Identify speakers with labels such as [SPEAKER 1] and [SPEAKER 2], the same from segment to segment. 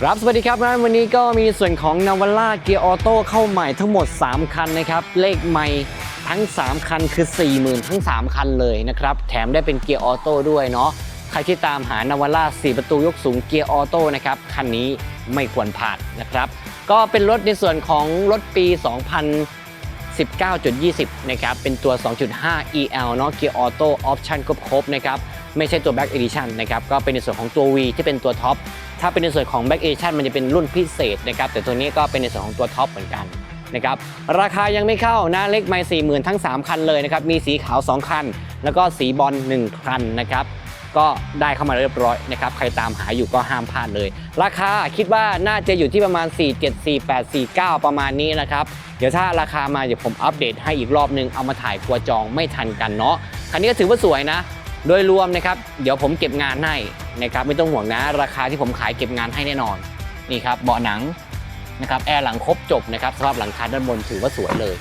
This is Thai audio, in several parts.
[SPEAKER 1] ครับสวัสดีครับงั้นวันนี้ก็มีส่วนของนาวาร่าเกียร์ออโต้เข้าใหม่ทั้งหมด 3 คันนะครับ เลขใหม่ทั้ง 3 คันคือ 40,000 ทั้ง 3 คันเลยนะครับ แถมได้เป็นเกียร์ออโต้ด้วยเนาะใครที่ตามหานาวาร่า4 ประตูยกสูงเกียร์ออโต้นะครับ คันนี้ไม่ควรพลาดนะครับ ก็เป็นรถในส่วนของรถปี 2019.20 นะครับ เป็นตัว 2.5 EL เนาะเกียร์ออโต้ออปชั่นครบๆนะครับ ไม่ใช่ตัว Black Edition นะครับก็เป็นในส่วนของตัว V ที่เป็นตัวท็อปถ้าเป็นในส่วนของ Black Edition มันจะเป็นรุ่นพิเศษนะครับแต่ตัวนี้ก็เป็นในส่วนของตัวท็อปเหมือนกันนะครับราคายังไม่เข้านะเล็กไม่สี่หมื่นทั้ง 3 คันเลยนะครับมีสีขาว 2 คัน แล้วก็สีบอล1คันนะครับก็ได้เข้ามาเรียบร้อยนะครับใครตามหาอยู่ก็ห้ามพลาดเลย ราคาคิดว่าน่าจะอยู่ที่ประมาณ 4 7 4 8 4 9 ประมาณนี้นะครับเดี๋ยวถ้าราคามาเดี๋ยวผมอัปเดตให้อีกรอบนึงเอามาถ่ายกลัวจองไม่ทันกันเนาะคันนี้ก็ถือว่าสวยนะ โดยรวมนะครับเดี๋ยวผมเก็บงานให้นะครับไม่ต้องห่วงนะ ราคาที่ผมขายเก็บงานให้แน่นอนนี่ครับเบาะหนังนะครับแอร์หลังครบจบนะครับสำหรับหลังคาด้านบนถือว่าสวยเลย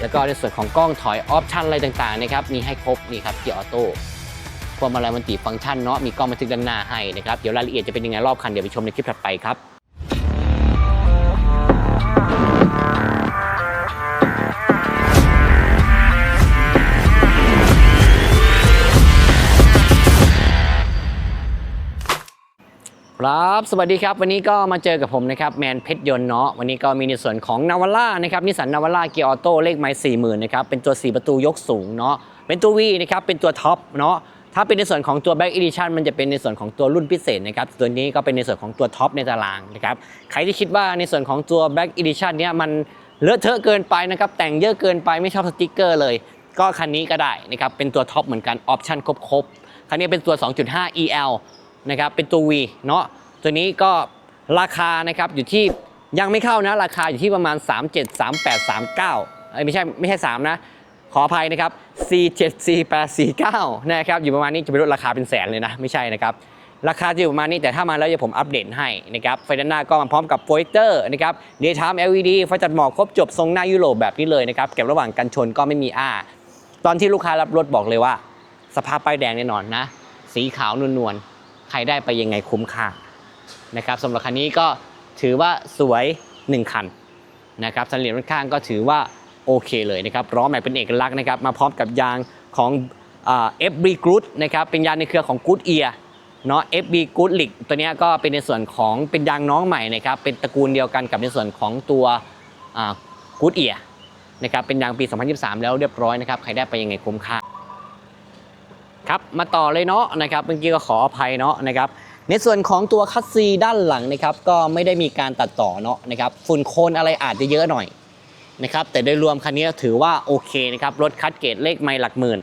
[SPEAKER 1] แล้วก็ในส่วนของกล้องถอยออปชันอะไรต่างๆนะครับมีให้ครบนี่ครับเกียร์ออโต้พวงมาลัยมันติฟังก์ชันเนาะมีกล้องบันทึกด้านหน้าให้นะครับเดี๋ยวรายละเอียดจะเป็นยังไงรอบคันเดี๋ยวไปชมในคลิปถัดไปครับ ครับสวัสดีครับ วันนี้ก็มาเจอกับผมนะครับแมนเพชรยนต์เนาะวันนี้ก็มีในส่วนของนาวาร่านะครับนิสสันนาวาร่าเกียร์ออโต้เลขไม้สี่หมื่นนะครับเป็นตัว 4 ประตูยกสูงเนาะเป็นตัว V นะครับเป็นตัวท็อปเนาะถ้าเป็นในส่วนของตัว Black Edition มันจะเป็นในส่วนของตัวรุ่นพิเศษนะครับตัวนี้ก็เป็นในส่วนของตัวท็อปในตารางนะครับใครที่คิดว่าในส่วนของตัว Black Edition เนี่ยมันเลอะเทอะเกินไปนะครับแต่งเยอะเกินไปไม่ชอบสติกเกอร์เลย ก็คันนี้ก็ได้นะครับเป็นตัวท็อปเหมือนกันออปชั่นครบๆคันนี้เป็นตัว 2.5 EL นะครับเป็นตัว V เนาะตัวนี้ก็ราคานะครับอยู่ที่ยังไม่เข้านะ ราคาอยู่ที่ประมาณ 37 38 39เอ้ยไม่ใช่ไม่ใช่3นะขออภัยนะครับ 47 48 49 นะครับ อยู่ประมาณนี้จะไปลดราคาเป็นแสนเลยนะ ไม่ใช่นะครับ ราคาจะอยู่ประมาณนี้แต่ถ้ามาแล้วเดี๋ยวผมอัปเดตให้นะครับ ไฟด้านหน้าก็มาพร้อมกับโปรเจคเตอร์นะครับ Daytime LED ไฟจัดหมอกครบจบทรงหน้ายุโรปแบบนี้เลยนะครับ เก็บระหว่างกันชนก็ไม่มีอ้า ตอนที่ลูกค้ารับรถบอกเลยว่า สภาพป้ายแดงแน่นอนนะ สีขาวนวลๆ ใครได้ไปยังไงคุ้มค่านะครับสำหรับคันนี้ก็ถือว่าสวย 1 คันนะครับสันเหลี่ยมด้านข้างก็ถือว่าโอเคเลยนะครับล้อแม็กเป็นเอกลักษณ์นะครับมาพร้อมกับยางของเอฟบีกรูดนะครับเป็นยางในเครือของกูดเอียเนาะ FB Good l i g ตัวนี้ก็เป็นในส่วนของเป็นยางน้องใหม่นะครับเป็นตระกูลเดียวกันกับในส่วนของตัวกูดเอียนะครับเป็นยางปี 2023 แล้วเรียบร้อยนะครับใครได้ไปยังไงคุ้มค่า ครับมาต่อเลยเนาะนะครับเมื่อกี้ก็ขออภัยเนาะนะครับในส่วนของตัวคัสซีด้านหลังนะครับก็ไม่ได้มีการตัดต่อเนาะนะครับฝุ่นโคลนอะไรอาจจะเยอะหน่อยนะครับแต่โดยรวมคันนี้ถือว่าโอเคนะครับรถคัดเกรดเลขไม่หลักหมื่น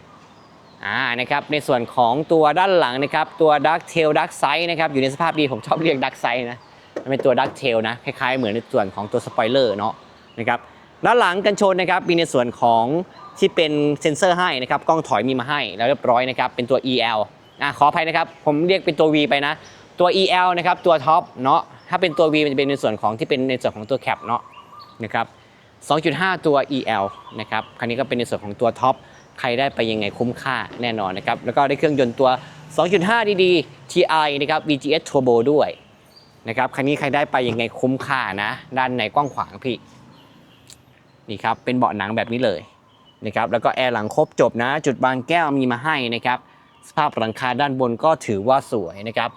[SPEAKER 1] อ่านะครับในส่วนของตัวด้านหลังนะครับตัวดักเทลดักไซส์นะครับอยู่ในสภาพดีผมชอบเรียกดักไซนะมันเป็นตัวดักเทลนะคล้ายๆเหมือนในส่วนของตัวสปอยเลอร์เนาะนะครับด้านหลังกันชนนะครับมีในส่วนของ ที่เป็นเซ็นเซอร์ให้นะครับกล้องถอยมีมาให้แล้วเรียบร้อยนะครับเป็นตัว EL อะขออภัยนะครับ ผมเรียกเป็นตัว V ไปนะ ตัว EL นะครับตัวท็อปเนาะถ้าเป็นตัว V มันจะเป็นในส่วนของที่เป็นในส่วนของตัวแคปเนาะนะครับ2.5 ตัว EL นะครับคันนี้ก็เป็นในส่วนของตัวท็อปใครได้ไปยังไงคุ้มค่าแน่นอนนะครับแล้วก็ได้เครื่องยนต์ตัว 2.5 ดีๆ TI นะครับ VGS Turbo ด้วยนะครับคันนี้ใครได้ไปยังไงคุ้มค่านะ ด้านในกว้างขวางพี่ นี่ครับ เป็นเบาะหนังแบบนี้เลย นะครับแล้วก็แอร์หลังครบจบนะ จุดบางแก้วมีมาให้นะครับสภาพหลังคาด้านบนก็ถือว่าสวยนะครับ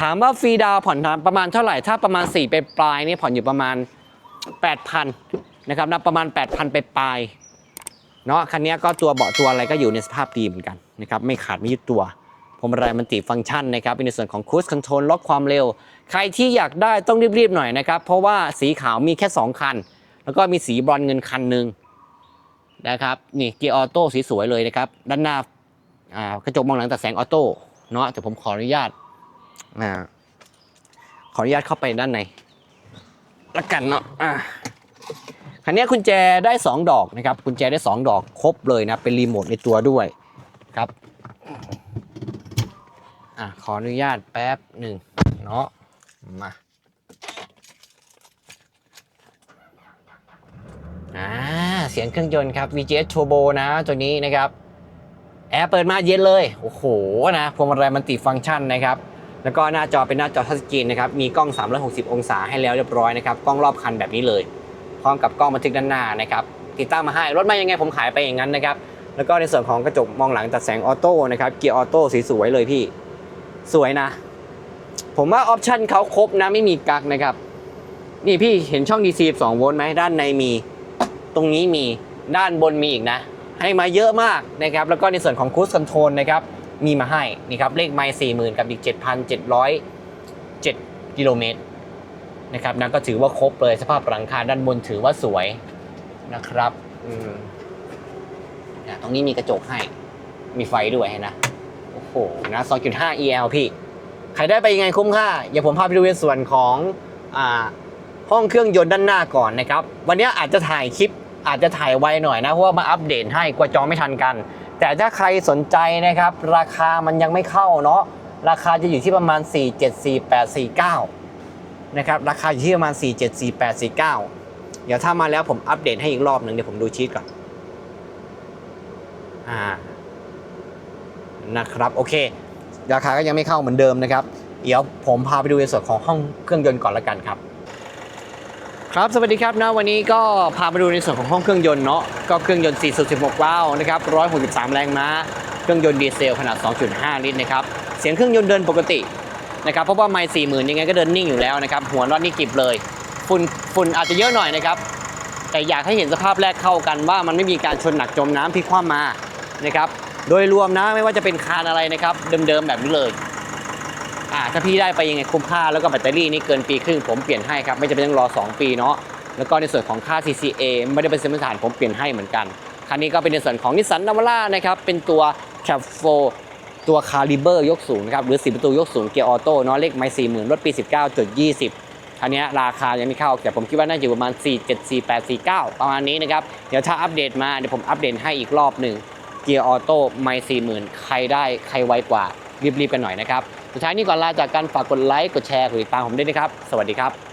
[SPEAKER 1] ถามว่าฟรีดาวน์ผ่อนประมาณเท่าไหร่ถ้าประมาณ4ไปปลายนี่ผ่อนอยู่ประมาณ 8,000นะครับนับประมาณ 8,000 ไปปลายเนาะคันนี้ก็ตัวเบาะตัวอะไรก็อยู่ในสภาพดีเหมือนกันนะครับไม่ขาดไม่ยึดตัวพวงมาลัยมันติฟังก์ชันนะครับเป็นในส่วนของคูสคอนโทรลล็อกความเร็ว ใครที่อยากได้ต้องรีบๆหน่อยนะครับ เพราะว่าสีขาวมีแค่ 2 คัน แล้วก็มีสีบรอนเงินคันหนึ่ง นะครับนี่เกียร์ออโต้สีสวยเลยนะครับ ด้านหน้าอ่ากระจกมองหลังตัดแสงออโต้เนาะแต่ผมขออนุญาตอ่าขออนุญาตเข้าไปด้านในละกันเนาะอ่าคันนี้กุญแจได้ 2 ดอกนะครับกุญแจได้ 2 ดอกครบเลยนะเป็นรีโมทในตัวด้วยครับอ่าขออนุญาตแป๊บหนึ่งเนาะมา อ่า เสียงเครื่องยนต์ครับ VGS Turbo นะตัวนี้นะครับแอร์เปิดมาเย็นเลย โอ้โหนะพวงมาลัยมันติฟังก์ชันนะครับแล้วก็หน้าจอเป็นหน้าจอทัชสกรีนนะครับมีกล้อง 360 องศาให้แล้วเรียบร้อยนะครับกล้องรอบคันแบบนี้เลยพร้อมกับกล้องบันทึกด้านหน้านะครับติดตั้งมาให้รถมายังไงผมขายไปอย่างนั้นนะครับแล้วก็ในส่วนของกระจกมองหลังตัดแสงออโต้นะครับเกียร์ออโต้สีสวยเลยพี่สวยนะ ผมว่าออปชันเขาครบนะไม่มีกักนะครับนี่พี่เห็นช่อง DC 12 โวลต์ไหมด้านในมี ตรงนี้มีด้านบนมีอีกนะ ให้มาเยอะมากนะครับ แล้วก็ในส่วนของคู e คอนโทรลนะครับ มีมาให้นี่ครับเลขไมล์สี่หมื่นกับอีก 7,707 กิโลเมตรนะครับนั่นก็ถือว่าครบเลยสภาพหลังคาด้านบนถือว่าสวยนะครับอืมอะตรงนี้มีกระจกให้ มีไฟด้วยนะโอ้โหนะ2.5 EL พี่ ใครได้ไปยังไงคุ้มค่า อย่าผมพาไปดูในส่วนของอ่า ห้องเครื่องยนต์ด้านหน้าก่อนนะครับ วันนี้อาจจะถ่ายคลิปอาจจะถ่ายไวหน่อยนะ เพราะว่ามาอัปเดตให้กลัวจองไม่ทันกัน แต่ถ้าใครสนใจนะครับ ราคามันยังไม่เข้าเนาะราคาจะอยู่ที่ประมาณ 474849 นะครับ ราคาอยู่ที่ประมาณ 474849 เดี๋ยวถ้ามาแล้วผมอัปเดตให้อีกรอบหนึ่งเดี๋ยวผมดูชีตก่อนอ่านะครับโอเค ราคาก็ยังไม่เข้าเหมือนเดิมนะครับ เดี๋ยวผมพาไปดูในส่วนของห้องเครื่องยนต์ก่อนละกันครับ ครับ สวัสดีครับนะวันนี้ก็พาไปดูในส่วนของห้องเครื่องยนต์เนาะก็เครื่องยนต์ 4.16ว้าวนะครับ 163 แรงม้า เครื่องยนต์ดีเซลขนาด 2.5 ลิตรนะครับ เสียงเครื่องยนต์เดินปกตินะครับ เพราะว่าไมล์40,000ยังไงก็เดินนิ่งอยู่แล้วนะครับ หัวน็อตนี่กริบเลย ฝุ่นฝุ่นอาจจะเยอะหน่อยนะครับ แต่อยากให้เห็นสภาพแรกเข้ากันว่ามันไม่มีการชนหนักจมน้ำพลิกคว่ำมานะครับ โดยรวมนะไม่ว่าจะเป็นคานอะไรนะครับเดิมๆแบบนี้เลย อ่าถ้าพี่ได้ไปยังไงคุ้มค่าแล้วก็แบตเตอรี่นี่เกินปีครึ่งผมเปลี่ยนให้ครับไม่จำเป็นต้องรอ 2 ปีเนาะแล้วก็ในส่วนของค่า CCA ไม่ได้เป็นเซ็นฐานผมเปลี่ยนให้เหมือนกันคันนี้ก็เป็นในส่วนของนิสสันนาวาร่านะครับเป็นตัว Cap 4ตัวคาลิเบอร์ยกสูงนะครับหรือ4ประตูยกสูงเกียร์ออโต้เนาะเลขไมล์40,000รถปี 19จุด20คันนี้ราคายังไม่เข้า แต่ผมคิดว่าน่าจะอยู่ประมาณ 4 7 4 8 4 9 ประมาณนี้นะครับ เดี๋ยวถ้าอัปเดตมาเดี๋ยวผมอัปเดตให้อีกรอบหนึ่งเกียร์ออโต้ไม่สี่หมื่นใครได้ใครไวกว่ารีบๆกันหน่อยนะครับ สุดท้ายนี้ก่อนลาจากการฝากกดไลค์กดแชร์กดติดตามผมด้วยนะครับ สวัสดีครับ